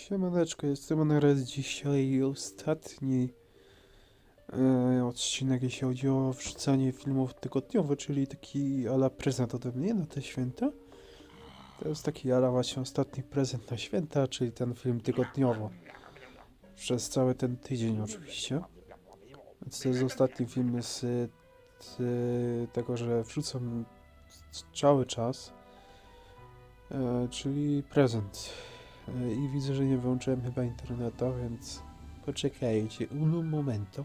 Siemaneczko, jestem na raz dzisiaj ostatni e, odcinek, jeśli chodzi o wrzucanie filmów tygodniowo, czyli taki ala prezent ode mnie na te święta. To jest taki ala właśnie ostatni prezent na święta, czyli ten film tygodniowo. Przez cały ten tydzień oczywiście. Więc to jest ostatni film z, tego, że wrzucam cały czas. E, czyli prezent. E, I widzę, że nie wyłączyłem chyba interneta, więc poczekajcie un momento.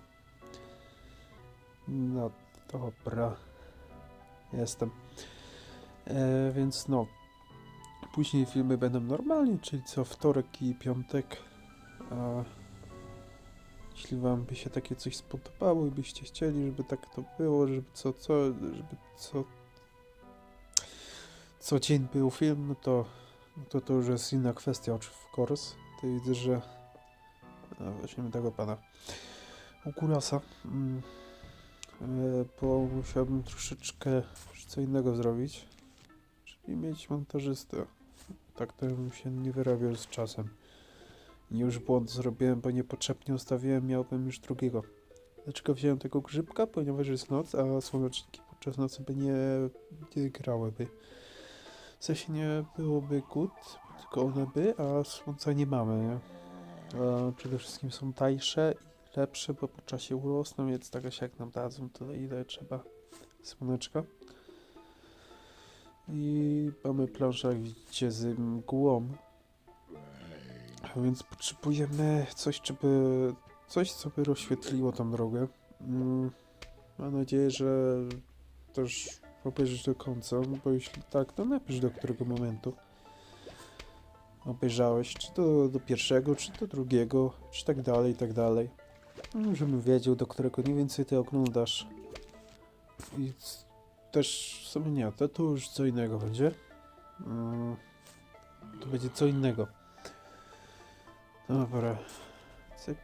No dobra. Jestem. E, więc no. Później filmy będą normalnie, czyli co wtorek i piątek. A jeśli wam by się takie coś spodobało i byście chcieli, żeby tak to było, żeby co, co, żeby co co dzień był film, no to, to to już jest inna kwestia, of course. To widzę, że no, weźmiemy tego pana Ukulasa, mm, e, bo musiałbym troszeczkę co innego zrobić, czyli mieć montażystę. Tak to bym się nie wyrabiał z czasem. Już błąd zrobiłem, bo niepotrzebnie ustawiłem, miałbym już drugiego. Dlaczego wziąłem tego grzybka? Ponieważ jest noc, a słoneczniki podczas nocy by nie, nie grałyby. W sensie nie byłoby good, tylko one by, a słońca nie mamy. A przede wszystkim są tańsze i lepsze, bo po czasie urosną, więc tak jak nam dadzą, to ile trzeba słoneczka. I mamy planszę, jak widzicie, z mgłą. Więc potrzebujemy coś, żeby coś, co by rozświetliło tą drogę. Mm, mam nadzieję, że też obejrzeć do końca, bo jeśli tak, to napisz do którego momentu obejrzałeś, czy to do pierwszego, czy do drugiego, czy tak dalej, i tak dalej. No, Żebym wiedział, do którego mniej więcej ty oglądasz. I też w sumie nie, to, to już co innego będzie. Mm, to będzie co innego. Dobra. Cyk.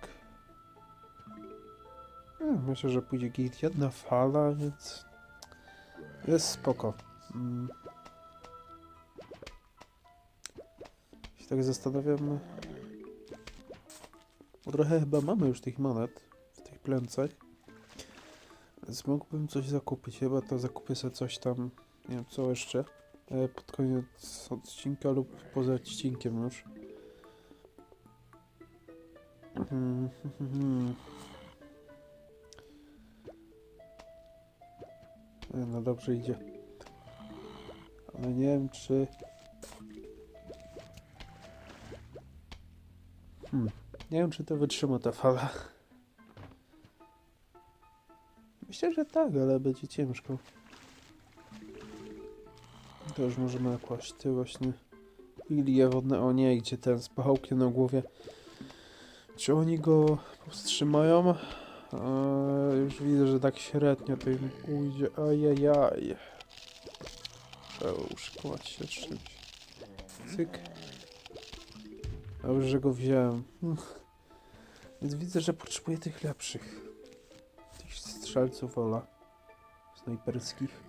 No, myślę, że pójdzie git jedna fala, więc jest spoko. Mm. Się tak zastanawiam. Bo trochę chyba mamy już tych monet w tych plencach. Więc mógłbym coś zakupić. Chyba to zakupię sobie coś tam. Nie wiem co jeszcze. e, Pod koniec odcinka lub poza odcinkiem już. Mhm, mhm. E, No dobrze idzie. Ale nie wiem czy... Hmm. Nie wiem czy to wytrzyma ta fala. Myślę, że tak, ale będzie ciężko. To już możemy kłaść ty właśnie lilie wodne. O nie, gdzie ten z pachołkiem na głowie. Czy oni go powstrzymają? Eee, już widzę, że tak średnio to im ujdzie. Ajajaj. Trzeba uszkować się czymś. Cyk. Dobrze, że go wziąłem. Hmm. Więc widzę, że potrzebuję tych lepszych. Tych strzelców ola. Snajperskich.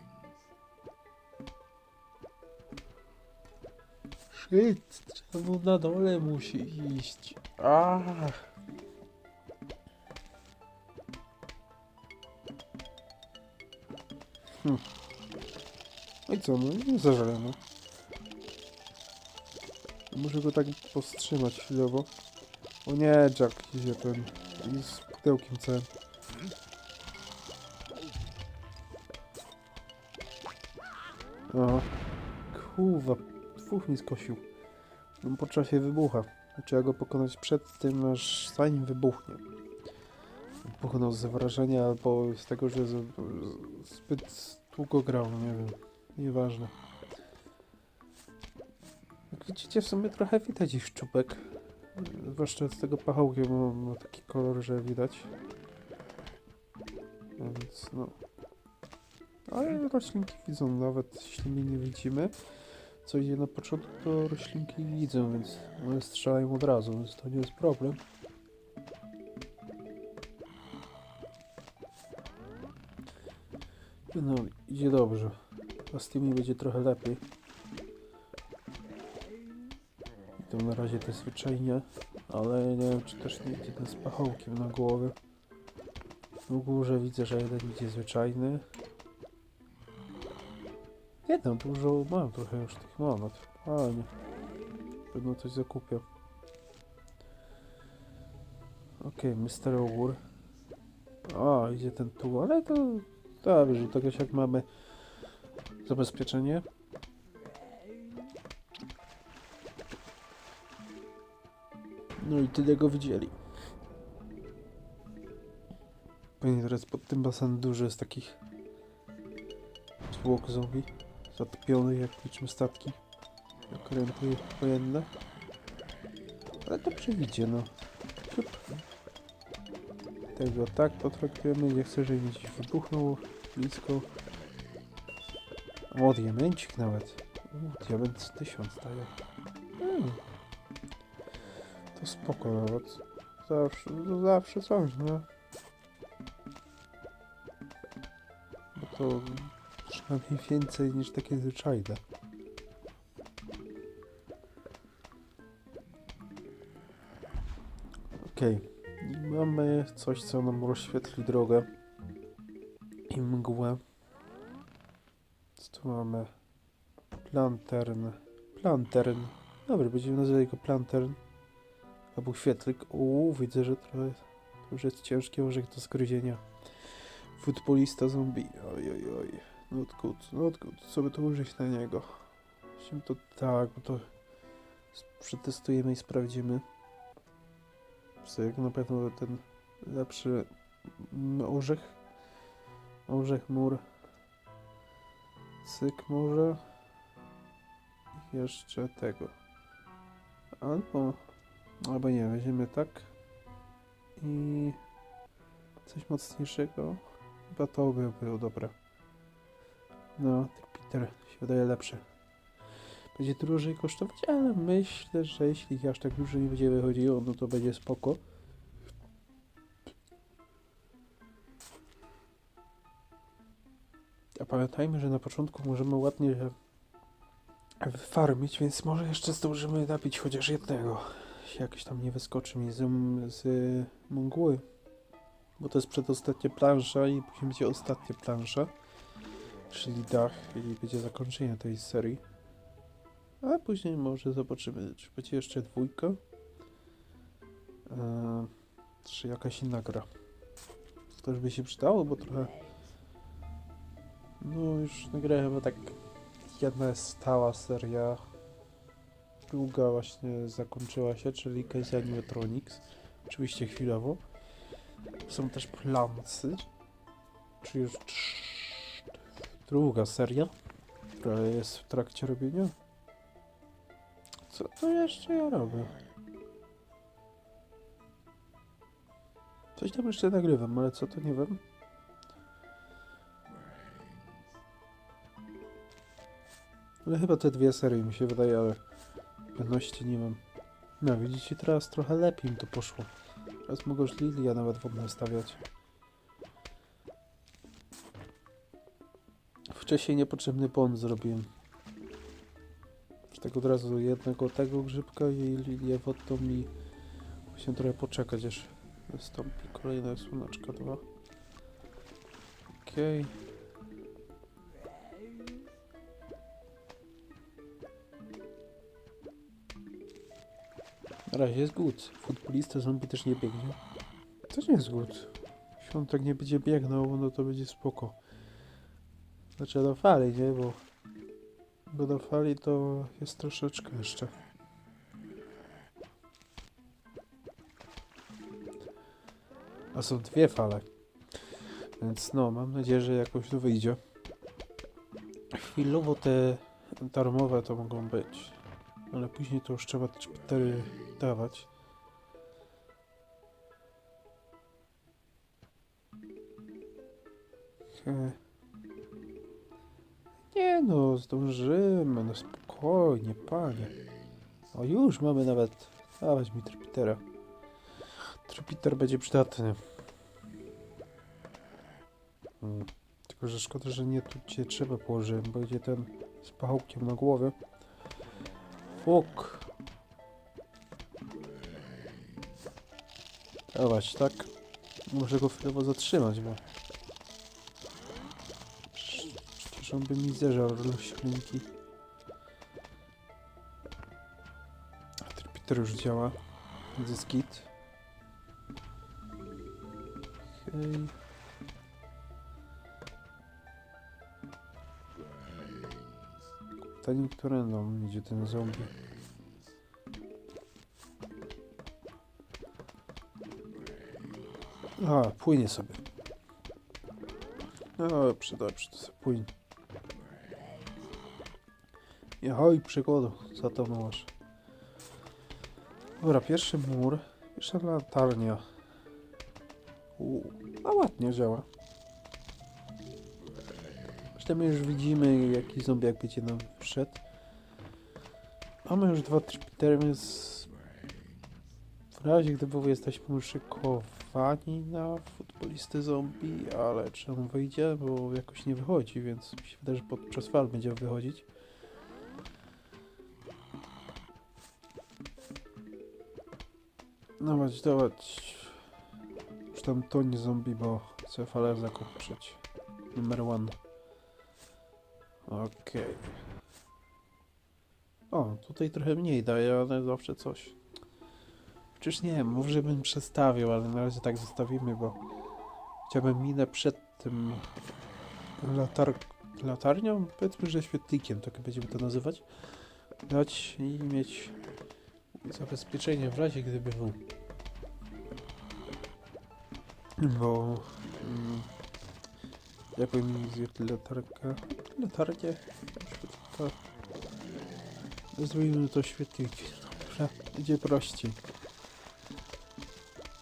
Shit, czemu na dole musi iść? Ach. Hm. No i co, no nie zażalę, no. Muszę go tak powstrzymać chwilowo. O nie, Jack idzie ten. I z pudełkiem całym. O, kurwa, dwóch mi skosił. No po czasie wybucha. Trzeba go pokonać przed tym, aż zanim wybuchnie. Pokonał z wrażenia albo z tego, że z, zbyt długo grał, nie wiem. Nieważne. Jak widzicie, w sumie trochę widać ich szczupek. Zwłaszcza z tego pachołkiem ma, ma taki kolor, że widać. Więc no. Ale roślinki widzą, nawet jeśli my nie widzimy. Co idzie na początku, to roślinki widzą, więc one strzelają od razu, więc to nie jest problem. No, idzie dobrze. A z tymi będzie trochę lepiej. idą na razie te zwyczajnie, ale nie wiem czy też nie idzie ten z pachołkiem na głowę. W górze widzę, że jeden idzie zwyczajny. Jedno, dużo mam trochę już tych monet. Fajnie. Pewno coś zakupię. Okej, Mister Ogór. O, idzie ten tu, ale to dobrze, to jak mamy zabezpieczenie. No i tyle go widzieli. Pewnie teraz pod tym basenem dużo jest takich zwłok zombie zatopionych jak niczym statki okręty wojenne. Ale to przewidzie, no. Tego tak potraktujemy, nie chcę, żeby gdzieś wybuchnął blisko. O, diamencik nawet. U, diament z 1000 daje. Hmm. To spoko nawet. Zawsze, to zawsze coś, no. Bo to przynajmniej więcej niż takie zwyczajne. Okej. Mamy coś, co nam rozświetli drogę. I mgłę. Co tu mamy? Plantern. Plantern. Dobra, będziemy nazywać go plantern. Albo świetlik. Uuu, widzę, że trochę już jest ciężki orzech do skryzienia. Futbolista zombie. Oj, oj, oj. Not good, not good. Co by to użyć na niego? Musimy to tak, bo to przetestujemy i sprawdzimy. Jak na pewno ten lepszy orzech. Orzech mur. Cyk może. Jeszcze tego. Albo, albo nie, weźmiemy tak. I coś mocniejszego. Chyba to by było dobre. No, Peter się wydaje lepszy. Będzie drożej kosztować, ale myślę, że jeśli aż tak dużo nie będzie wychodziło, no to będzie spoko. A pamiętajmy, że na początku możemy ładnie farmić, więc może jeszcze zdążymy nabić chociaż jednego. Jakoś tam nie wyskoczy mi z, z mgły. Bo to jest przedostatnia plansza i później będzie ostatnia plansza. Czyli dach i będzie zakończenie tej serii. A później może zobaczymy, czy będzie jeszcze dwójka. Eee, czy jakaś inna gra. To już by się przydało, bo trochę... No już nagrałem chyba tak... Jedna jest stała seria. Druga właśnie zakończyła się, czyli Case Animatronics. Oczywiście chwilowo. Są też Plancy. Czy już druga seria, która jest w trakcie robienia. Co to jeszcze ja robię? Coś tam jeszcze nagrywam, ale co to nie wiem. Ale chyba te dwie serie mi się wydaje, ale pewności nie mam. No widzicie, teraz trochę lepiej mi to poszło. Teraz mogę już Lilia nawet wodne stawiać. Wcześniej niepotrzebny błąd zrobiłem. Tego od razu jednego tego grzybka i lilię wodną i musimy trochę poczekać, aż nastąpi kolejne słoneczka dwa. Okej. Na razie jest good. Futbolista zombie też nie biegnie. To nie jest good. Jeśli on tak nie będzie biegnął, no to będzie spoko. Znaczy do fali, nie? Bo, bo do fali to jest troszeczkę jeszcze. A są dwie fale. Więc no, mam nadzieję, że jakoś to wyjdzie. Chwilowo te darmowe to mogą być. Ale później to już trzeba te cztery dawać. He no, zdążymy, no spokojnie, panie. O, już mamy nawet... A, weź mi Trupitera. Trupiter będzie przydatny. Hmm. Tylko, że szkoda, że nie tu cię trzeba położyłem, bo idzie ten z pachołkiem na głowę. Fuk. Dawać, tak? Muszę go chwilowo zatrzymać, bo... On by mi zeżarł roślinki. Tripiter już działa. Jest git. Okej. Pytanie, którędą idzie ten zombie. A, płynie sobie. No dobrze, dobrze, to sobie płynie. Jahoj, przygoda, za to masz. Dobra, pierwszy mur, pierwsza latarnia. Uuu, no ładnie działa. Zresztą już widzimy, jaki zombiak będzie nam wszedł. Mamy już dwa tripitery, więc w razie gdyby jesteśmy uszykowani na futbolistę zombie, ale on wyjdzie, bo jakoś nie wychodzi, więc mi się wydaje, że podczas fal będzie wychodzić. Dawać, dawać. Już tam to nie zombie, bo chcę falę zakoprzeć. Numer one. Okej. O, tutaj trochę mniej daje, ale zawsze coś. Przecież nie może bym przestawił, ale na razie tak zostawimy, bo chciałbym minę przed tym latar latarnią, powiedzmy, że świetlikiem, tak będziemy to nazywać, dać i mieć zabezpieczenie w razie gdyby był. Bo mm, jakby mi zjedli latarkę, latarnię, świetla, zrobimy to świetlikiem, dobrze, będzie prościej.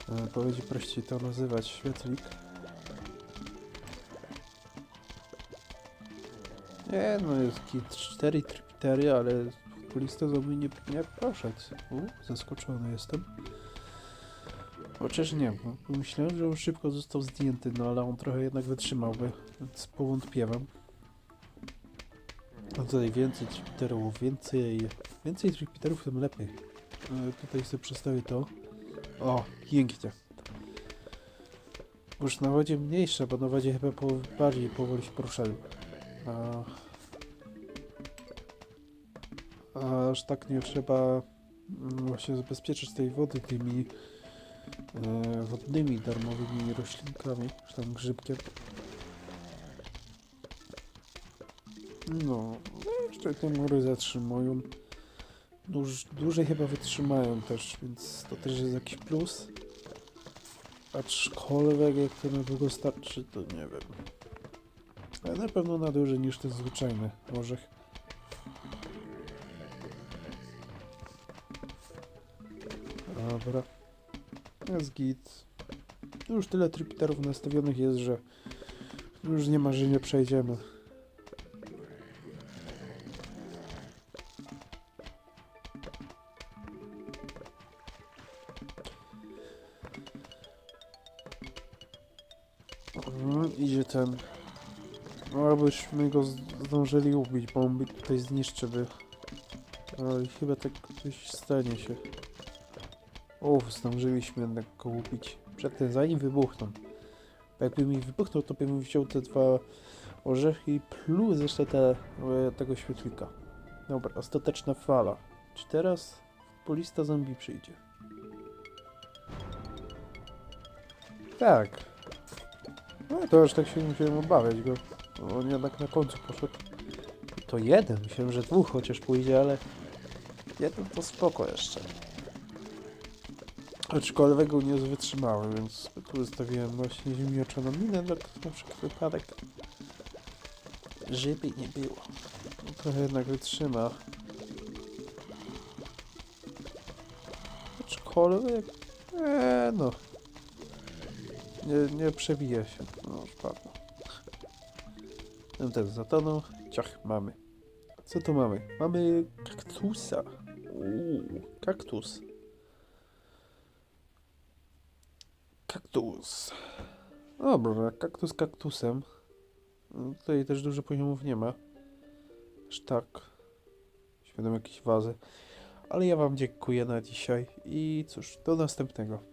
E, Bo będzie prościej to nazywać świetlik. Nie no, jest kit 4 triptery, ale futbolista zombie nie, nie poszedł. U, zaskoczony jestem. Chociaż nie, bo myślałem, że on szybko został zdjęty, no ale on trochę jednak wytrzymałby, więc powątpiewam. A tutaj więcej tripterów, więcej, więcej tripterów tym lepiej. E, tutaj sobie przedstawię to. O, pięknie. Już na wodzie mniejsze, bo na wodzie chyba po, bardziej powoli się poruszają. A aż tak nie trzeba mm, właśnie zabezpieczyć tej wody tymi e, wodnymi, darmowymi roślinkami, czy tam grzybkiem. No, no jeszcze te mury zatrzymują. Dłuż, dłużej chyba wytrzymają też, więc to też jest jakiś plus. Aczkolwiek jak to na długo starczy, to nie wiem. Ale na pewno na dłużej niż ten zwyczajny orzech. Dobra. Jest git. Już tyle tripterów nastawionych jest, że już nie ma, że nie przejdziemy. Idzie ten. No, abyśmy go zdążyli ubić, bo on by tutaj zniszczy by. Ale chyba tak coś stanie się. Uff, zdążyliśmy jednak go ubić. Przedtem, zanim wybuchną. Jakby mi wybuchnął, to bym wziął te dwa orzechy plus jeszcze te, e, tego świetlika. Dobra, ostateczna fala. Czy teraz polista zombie przyjdzie? Tak. No to już tak się musiałem obawiać go. On jednak na końcu poszedł. To jeden, myślałem, że dwóch chociaż pójdzie, ale jeden to spoko jeszcze. Aczkolwiek nie wytrzymałem, więc tu wystawiłem właśnie ziemniaczaną minę na, na wszelki wypadek. Żeby nie było. No, trochę jednak wytrzyma. Aczkolwiek... Eee, no. Nie, nie przebije się. No, spadło. Ten też zatonął. Ciach, mamy. Co tu mamy? Mamy kaktusa. Uuu, kaktus. Kaktus. Dobra, kaktus kaktusem. No, Tutaj też dużo poziomów nie ma. Aż tak. Świadom jakieś wazy. Ale ja wam dziękuję na dzisiaj i cóż, do następnego.